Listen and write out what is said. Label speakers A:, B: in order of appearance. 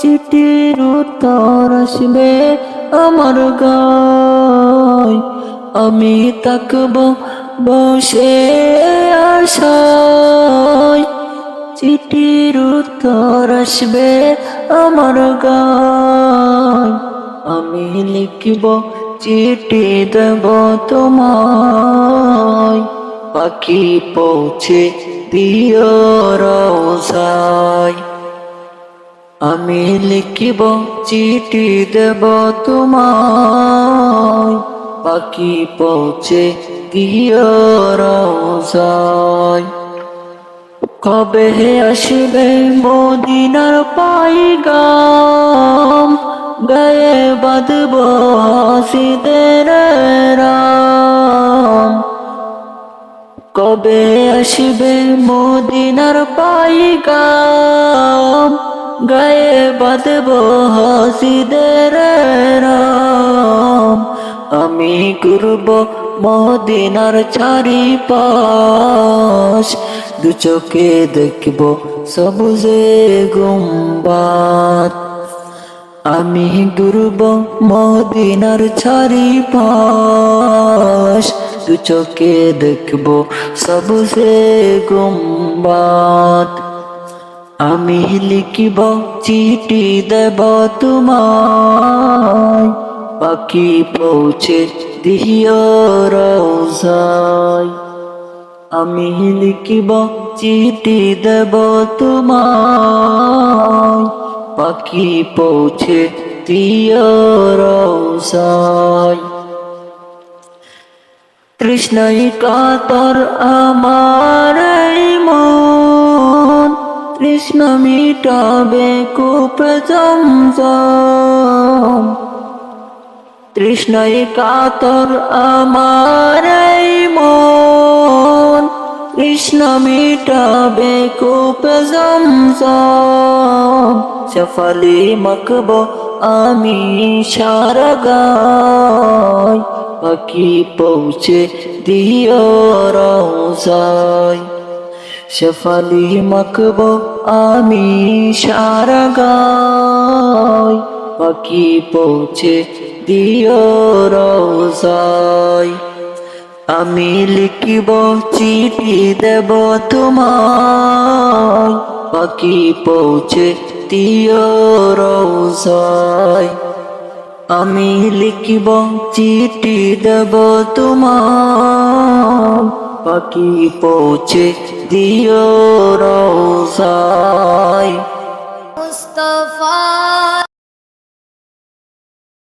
A: চিঠির উত্তর আসবে আমার গায়। আমি তাকব বসে আশায়। চিঠির উত্তর আসবে আমার গায়। আমি লিখব চিঠি দেব তোমায়। পাখি পৌঁছে দিও রোজায় আমি লিখিব, চিঠি দেব তোমায়। পাখি পৌঁছে দিও রোজায়। কবে আসবে মদিনার পাইগাম? গায়ে বাঁধব হাসিদের রাম। কবে আসবে মদিনার পাইগাম? গায়ে বাঁধব হাসিদের রাম। আমি করব মদিনার চারি পাশ দু চোখে দেখব সবুজে গুম্বাত আমি গুরব মদিনার চারি পাশ দু চোখে দেখব সবুজে গুম্বাত আমি লিখিব চিঠি দেব তোমায়। পাখি পৌঁছে দিও রোজায় আমি লিখিব চিঠি দেব তোমায়। পাখি পৌঁছে দিও রোজায় তৃষ্ণাই কাতর আমার মন। কৃষ্ণ মিটাবে কূপ জমজম তৃষ্ণাই কাতর আমার মন। কৃষ্ণ মিটাবে কূপ জমজম সফলি মকব আমি সারা গায় পাখি পৌঁছে দিও রোজায় সফলি মকব, আমি সারা গায় পাখি পৌঁছে দিও রোজায়। আমি লিখিব, চিঠি দেব তোমায়। পাখি পৌঁছে দিও রোজায়। আমি লিখিব, চিঠি দেব তোমায়। পাখি পৌঁছে দিও রোজায়